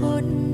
คน